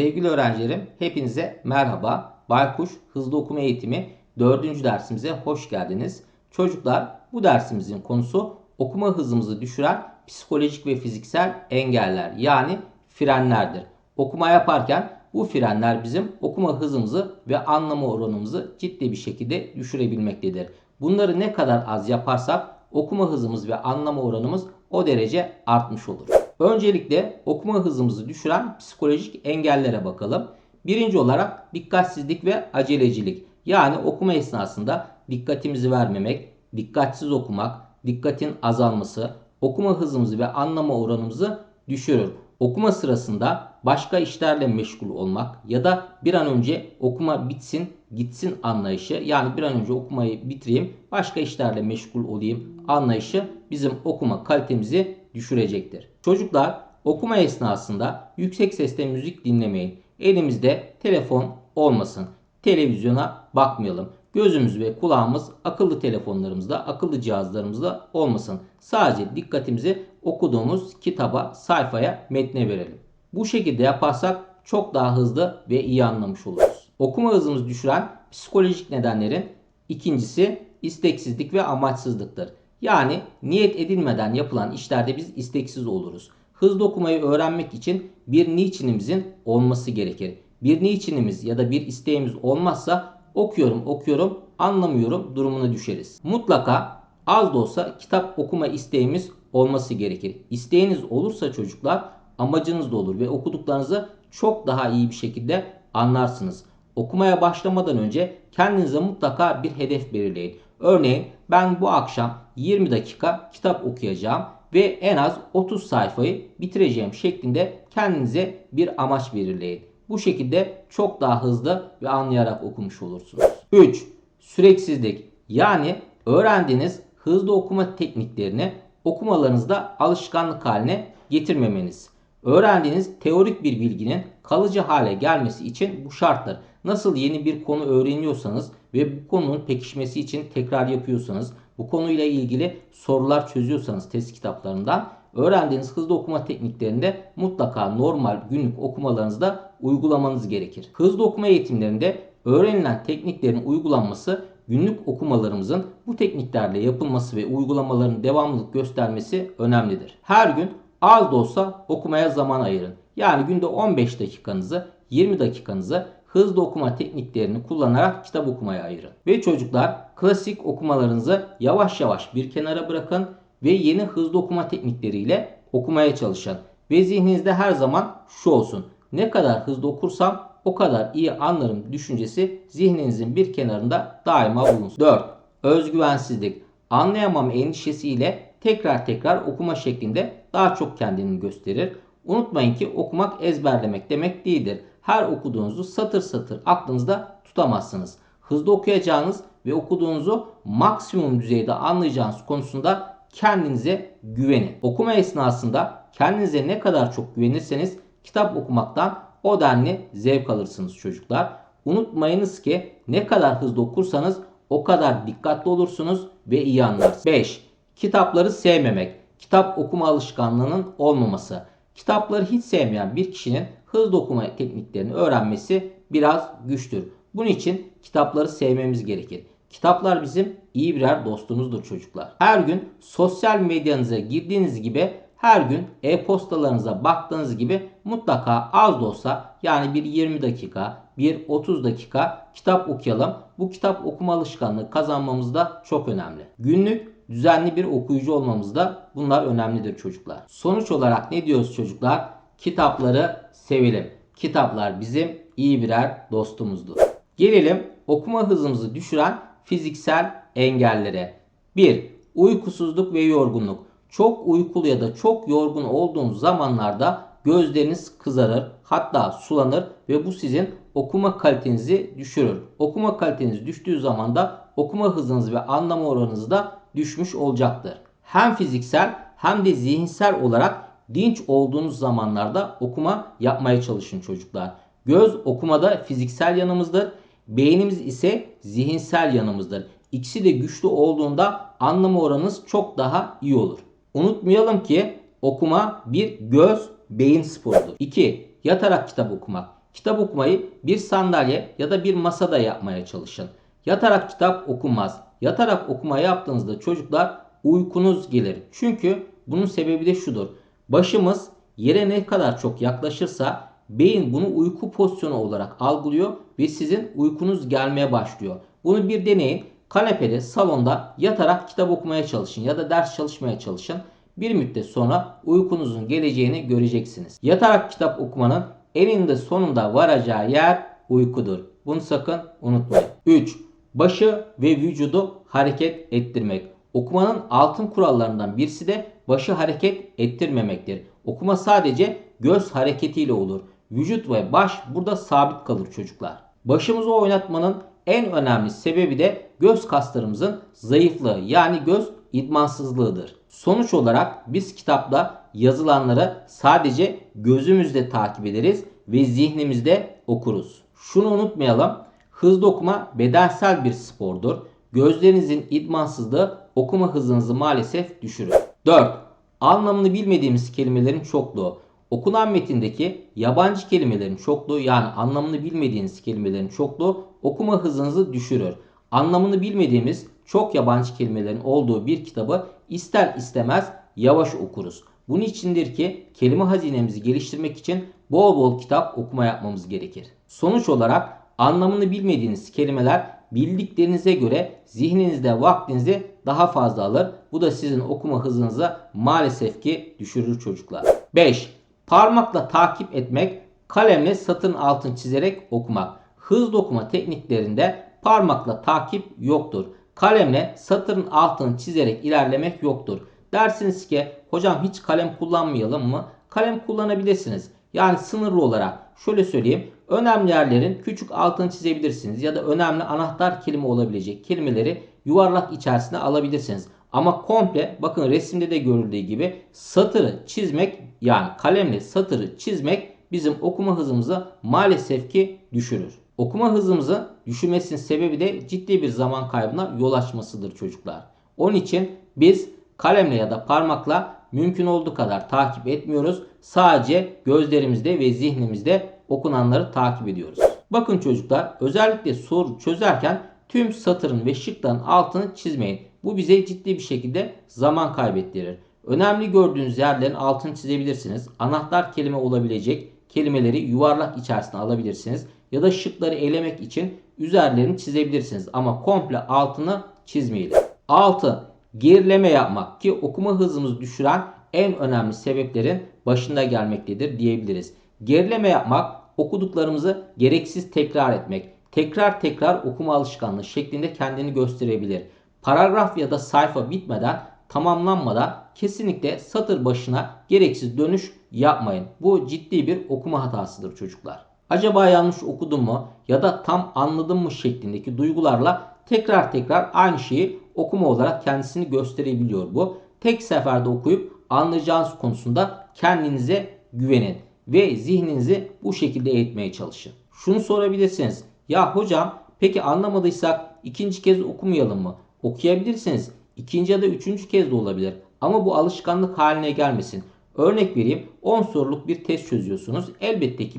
Sevgili öğrencilerim, hepinize merhaba. Baykuş Hızlı Okuma Eğitimi 4. dersimize hoş geldiniz. Çocuklar, bu dersimizin konusu okuma hızımızı düşüren psikolojik ve fiziksel engeller yani frenlerdir. Okuma yaparken bu frenler bizim okuma hızımızı ve anlama oranımızı ciddi bir şekilde düşürebilmektedir. Bunları ne kadar az yaparsak okuma hızımız ve anlama oranımız o derece artmış olur. Öncelikle okuma hızımızı düşüren psikolojik engellere bakalım. Birinci olarak dikkatsizlik ve acelecilik. Yani okuma esnasında dikkatimizi vermemek, dikkatsiz okumak, dikkatin azalması, okuma hızımızı ve anlama oranımızı düşürür. Okuma sırasında başka işlerle meşgul olmak ya da bir an önce okuma bitsin gitsin anlayışı yani bir an önce okumayı bitireyim başka işlerle meşgul olayım anlayışı bizim okuma kalitemizi düşürecektir. Çocuklar okuma esnasında yüksek sesle müzik dinlemeyin. Elimizde telefon olmasın. Televizyona bakmayalım. Gözümüz ve kulağımız akıllı telefonlarımızda, akıllı cihazlarımızda olmasın. Sadece dikkatimizi okuduğumuz kitaba, sayfaya, metne verelim. Bu şekilde yaparsak çok daha hızlı ve iyi anlamış oluruz. Okuma hızımızı düşüren psikolojik nedenlerin ikincisi isteksizlik ve amaçsızlıktır. Yani niyet edilmeden yapılan işlerde biz isteksiz oluruz. Hızlı okumayı öğrenmek için bir niçinimizin olması gerekir. Bir niçinimiz ya da bir isteğimiz olmazsa okuyorum okuyorum anlamıyorum durumuna düşeriz. Mutlaka az da olsa kitap okuma isteğimiz olması gerekir. İsteğiniz olursa çocuklar amacınız da olur ve okuduklarınızı çok daha iyi bir şekilde anlarsınız. Okumaya başlamadan önce kendinize mutlaka bir hedef belirleyin. Örneğin ben bu akşam 20 dakika kitap okuyacağım ve en az 30 sayfayı bitireceğim şeklinde kendinize bir amaç belirleyin. Bu şekilde çok daha hızlı ve anlayarak okumuş olursunuz. 3. Süreksizlik. Yani öğrendiğiniz hızlı okuma tekniklerini okumalarınızda alışkanlık haline getirmemeniz. Öğrendiğiniz teorik bir bilginin kalıcı hale gelmesi için bu şarttır. Nasıl yeni bir konu öğreniyorsanız ve bu konunun pekişmesi için tekrar yapıyorsanız, bu konuyla ilgili sorular çözüyorsanız test kitaplarından öğrendiğiniz hızlı okuma tekniklerinde mutlaka normal günlük okumalarınızda uygulamanız gerekir. Hızlı okuma eğitimlerinde öğrenilen tekniklerin uygulanması günlük okumalarımızın bu tekniklerle yapılması ve uygulamaların devamlılık göstermesi önemlidir. Her gün az da olsa okumaya zaman ayırın. Yani günde 15 dakikanızı, 20 dakikanızı hızlı okuma tekniklerini kullanarak kitap okumaya ayırın. Ve çocuklar klasik okumalarınızı yavaş yavaş bir kenara bırakın ve yeni hızlı okuma teknikleriyle okumaya çalışın. Ve zihninizde her zaman şu olsun. Ne kadar hızlı okursam o kadar iyi anlarım düşüncesi zihninizin bir kenarında daima bulunsun. 4. Özgüvensizlik. Anlayamam endişesiyle tekrar tekrar okuma şeklinde daha çok kendini gösterir. Unutmayın ki okumak ezberlemek demek değildir. Her okuduğunuzu satır satır aklınızda tutamazsınız. Hızlı okuyacağınız ve okuduğunuzu maksimum düzeyde anlayacağınız konusunda kendinize güvenin. Okuma esnasında kendinize ne kadar çok güvenirseniz kitap okumaktan o denli zevk alırsınız çocuklar. Unutmayınız ki ne kadar hızlı okursanız o kadar dikkatli olursunuz ve iyi anlarsınız. 5. Kitapları sevmemek. Kitap okuma alışkanlığının olmaması. Kitapları hiç sevmeyen bir kişinin hızlı okuma tekniklerini öğrenmesi biraz güçtür. Bunun için kitapları sevmemiz gerekir. Kitaplar bizim iyi birer dostumuzdur çocuklar. Her gün sosyal medyanıza girdiğiniz gibi her gün e-postalarınıza baktığınız gibi mutlaka az da olsa yani bir 20 dakika, bir 30 dakika kitap okuyalım. Bu kitap okuma alışkanlığı kazanmamız da çok önemli. Günlük düzenli bir okuyucu olmamız da bunlar önemlidir çocuklar. Sonuç olarak ne diyoruz çocuklar? Kitapları sevelim. Kitaplar bizim iyi birer dostumuzdur. Gelelim okuma hızımızı düşüren fiziksel engellere. 1. Uykusuzluk ve yorgunluk. Çok uykulu ya da çok yorgun olduğunuz zamanlarda gözleriniz kızarır, hatta sulanır ve bu sizin okuma kalitenizi düşürür. Okuma kaliteniz düştüğü zaman da okuma hızınız ve anlama oranınız da düşmüş olacaktır. Hem fiziksel hem de zihinsel olarak dinç olduğunuz zamanlarda okuma yapmaya çalışın çocuklar. Göz okumada fiziksel yanımızdır. Beynimiz ise zihinsel yanımızdır. İkisi de güçlü olduğunda anlama oranınız çok daha iyi olur. Unutmayalım ki okuma bir göz beyin sporudur. 2. Yatarak kitap okumak. kitap okumayı bir sandalye ya da bir masada yapmaya çalışın. Yatarak kitap okunmaz. Yatarak okuma yaptığınızda çocuklar uykunuz gelir. Çünkü bunun sebebi de şudur. Başımız yere ne kadar çok yaklaşırsa beyin bunu uyku pozisyonu olarak algılıyor ve sizin uykunuz gelmeye başlıyor. Bunu bir deneyin. Kanepede, salonda yatarak kitap okumaya çalışın ya da ders çalışmaya çalışın. Bir müddet sonra uykunuzun geleceğini göreceksiniz. Yatarak kitap okumanın eninde sonunda varacağı yer uykudur. Bunu sakın unutmayın. 3. Başı ve vücudu hareket ettirmek. Okumanın altın kurallarından birisi de başı hareket ettirmemektir. Okuma sadece göz hareketiyle olur. Vücut ve baş burada sabit kalır çocuklar. Başımızı oynatmanın en önemli sebebi de göz kaslarımızın zayıflığı yani göz idmansızlığıdır. Sonuç olarak biz kitapta yazılanları sadece gözümüzle takip ederiz ve zihnimizde okuruz. Şunu unutmayalım. Hızlı okuma bedensel bir spordur. Gözlerinizin idmansızlığı okuma hızınızı maalesef düşürür. 4. Anlamını bilmediğimiz kelimelerin çokluğu. Okunan metindeki yabancı kelimelerin çokluğu yani anlamını bilmediğiniz kelimelerin çokluğu okuma hızınızı düşürür. Anlamını bilmediğimiz çok yabancı kelimelerin olduğu bir kitabı ister istemez yavaş okuruz. Bunun içindir ki kelime hazinemizi geliştirmek için bol bol kitap okuma yapmamız gerekir. Sonuç olarak anlamını bilmediğiniz kelimeler bildiklerinize göre zihninizde vaktinizi daha fazla alır. Bu da sizin okuma hızınızı maalesef ki düşürür çocuklar. 5. Parmakla takip etmek, kalemle satın altın çizerek okumak. Hızlı okuma tekniklerinde parmakla takip yoktur. Kalemle satırın altını çizerek ilerlemek yoktur. Dersiniz ki hocam hiç kalem kullanmayalım mı? Kalem kullanabilirsiniz. Yani sınırlı olarak şöyle söyleyeyim. Önemli yerlerin küçük altını çizebilirsiniz ya da önemli anahtar kelime olabilecek kelimeleri yuvarlak içerisine alabilirsiniz. Ama komple bakın resimde de görüldüğü gibi satırı çizmek yani kalemle satırı çizmek bizim okuma hızımızı maalesef ki düşürür. Okuma hızımızı düşürmesinin sebebi de ciddi bir zaman kaybına yol açmasıdır çocuklar. Onun için biz kalemle ya da parmakla mümkün olduğu kadar takip etmiyoruz. Sadece gözlerimizde ve zihnimizde okunanları takip ediyoruz. Bakın çocuklar özellikle soru çözerken tüm satırın ve şıkların altını çizmeyin. Bu bize ciddi bir şekilde zaman kaybettirir. Önemli gördüğünüz yerlerin altını çizebilirsiniz. Anahtar kelime olabilecek kelimeleri yuvarlak içerisine alabilirsiniz. Ya da şıkları elemek için üzerlerini çizebilirsiniz. Ama komple altını çizmeyelim. 6. Gerileme yapmak ki okuma hızımızı düşüren en önemli sebeplerin başında gelmektedir diyebiliriz. Gerileme yapmak okuduklarımızı gereksiz tekrar etmek. Tekrar tekrar okuma alışkanlığı şeklinde kendini gösterebilir. Paragraf ya da sayfa bitmeden tamamlanmadan kesinlikle satır başına gereksiz dönüş yapmayın. Bu ciddi bir okuma hatasıdır çocuklar. Acaba yanlış okudum mu ya da tam anladım mı şeklindeki duygularla tekrar tekrar aynı şeyi okuma olarak kendisini gösterebiliyor bu. Tek seferde okuyup anlayacağınız konusunda kendinize güvenin ve zihninizi bu şekilde eğitmeye çalışın. Şunu sorabilirsiniz. Ya hocam peki anlamadıysak ikinci kez okumayalım mı? Okuyabilirsiniz. İkinci ya da üçüncü kez de olabilir. Ama bu alışkanlık haline gelmesin. Örnek vereyim 10 soruluk bir test çözüyorsunuz. Elbette ki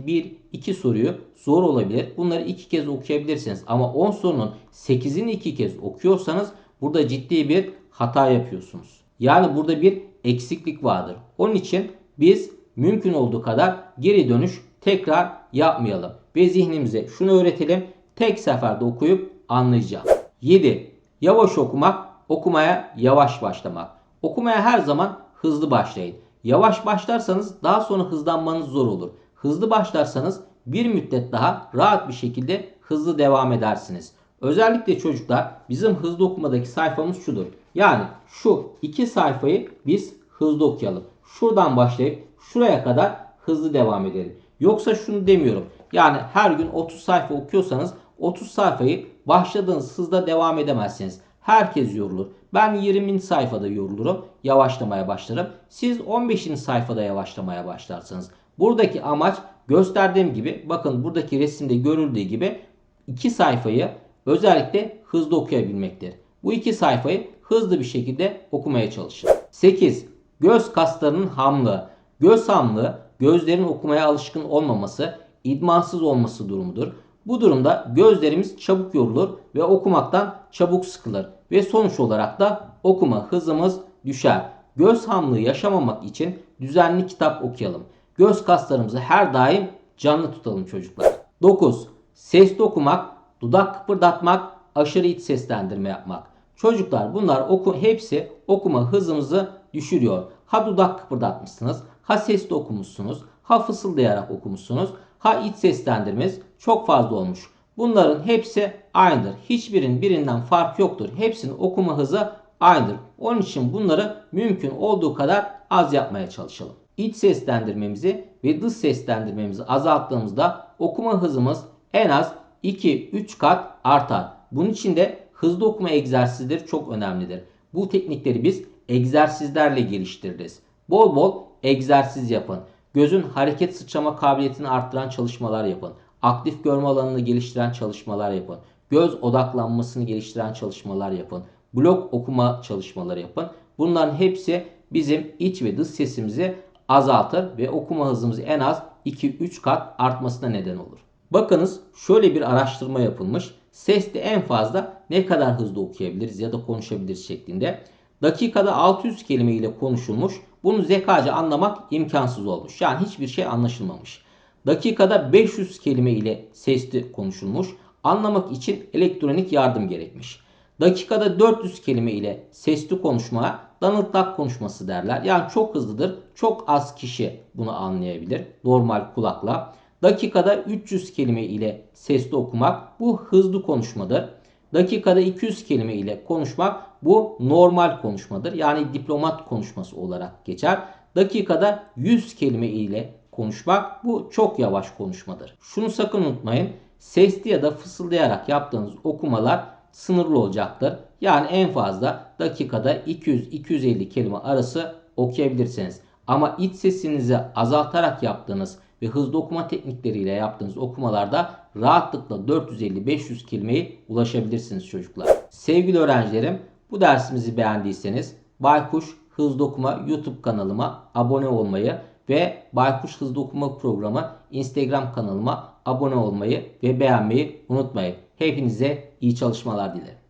1-2 soruyu zor olabilir. Bunları 2 kez okuyabilirsiniz. Ama 10 sorunun 8'ini 2 kez okuyorsanız burada ciddi bir hata yapıyorsunuz. Yani burada bir eksiklik vardır. Onun için biz mümkün olduğu kadar geri dönüş tekrar yapmayalım. Ve zihnimize şunu öğretelim. Tek seferde okuyup anlayacağım. 7. Yavaş okumak, okumaya yavaş başlamak. Okumaya her zaman hızlı başlayın. Yavaş başlarsanız daha sonra hızlanmanız zor olur. Hızlı başlarsanız bir müddet daha rahat bir şekilde hızlı devam edersiniz. Özellikle çocuklar bizim hızlı okumadaki sayfamız şudur. Yani şu iki sayfayı biz hızlı okuyalım. Şuradan başlayıp şuraya kadar hızlı devam edelim. Yoksa şunu demiyorum. Yani her gün 30 sayfa okuyorsanız 30 sayfayı başladığınız hızda devam edemezsiniz. Herkes yorulur. Ben 20. sayfada yorulurum. Yavaşlamaya başlarım. Siz 15. sayfada yavaşlamaya başlarsınız. Buradaki amaç gösterdiğim gibi bakın buradaki resimde görüldüğü gibi iki sayfayı özellikle hızlı okuyabilmektir. Bu iki sayfayı hızlı bir şekilde okumaya çalışın. 8. Göz kaslarının hamlığı. Göz hamlığı gözlerin okumaya alışkın olmaması, idmansız olması durumudur. Bu durumda gözlerimiz çabuk yorulur ve okumaktan çabuk sıkılır ve sonuç olarak da okuma hızımız düşer. Göz hamlığı yaşamamak için düzenli kitap okuyalım. Göz kaslarımızı her daim canlı tutalım çocuklar. 9. Sesli okumak, dudak kıpırdatmak, aşırı iç seslendirme yapmak. Çocuklar bunlar oku hepsi okuma hızımızı düşürüyor. Ha dudak kıpırdatmışsınız, ha sesli okumuşsunuz, ha fısıldayarak okumuşsunuz, ha iç seslendirmeniz çok fazla olmuş. Bunların hepsi aynıdır. Hiçbirinin birinden fark yoktur. Hepsinin okuma hızı aynıdır. Onun için bunları mümkün olduğu kadar az yapmaya çalışalım. İç seslendirmemizi ve dış seslendirmemizi azalttığımızda okuma hızımız en az 2-3 kat artar. Bunun için de hızlı okuma egzersizleri çok önemlidir. Bu teknikleri biz egzersizlerle geliştiririz. Bol bol egzersiz yapın. Gözün hareket sıçrama kabiliyetini arttıran çalışmalar yapın. Aktif görme alanını geliştiren çalışmalar yapın. Göz odaklanmasını geliştiren çalışmalar yapın. Blok okuma çalışmaları yapın. Bunların hepsi bizim iç ve dış sesimizi azaltır ve okuma hızımızı en az 2-3 kat artmasına neden olur. Bakınız şöyle bir araştırma yapılmış. Sesli en fazla ne kadar hızlı okuyabiliriz ya da konuşabiliriz şeklinde. Dakikada 600 kelime ile konuşulmuş. Bunu zekaca anlamak imkansız olmuş. Yani hiçbir şey anlaşılmamış. Dakikada 500 kelime ile sesli konuşulmuş. Anlamak için elektronik yardım gerekmiş. Dakikada 400 kelime ile sesli konuşmaya danıltak konuşması derler. Yani çok hızlıdır. Çok az kişi bunu anlayabilir normal kulakla. Dakikada 300 kelime ile sesli okumak bu hızlı konuşmadır. Dakikada 200 kelime ile konuşmak bu normal konuşmadır. Yani diplomat konuşması olarak geçer. Dakikada 100 kelime ile konuşmak bu çok yavaş konuşmadır. Şunu sakın unutmayın. Sesli ya da fısıldayarak yaptığınız okumalar sınırlı olacaktır. Yani en fazla dakikada 200-250 kelime arası okuyabilirsiniz. Ama iç sesinizi azaltarak yaptığınız ve hızlı okuma teknikleriyle yaptığınız okumalarda rahatlıkla 450-500 kelimeye ulaşabilirsiniz çocuklar. Sevgili öğrencilerim bu dersimizi beğendiyseniz Baykuş Hızlı Okuma YouTube kanalıma abone olmayı ve Baykuş Hızlı Okuma programı Instagram kanalıma abone olmayı ve beğenmeyi unutmayın. Hepinize iyi çalışmalar dilerim.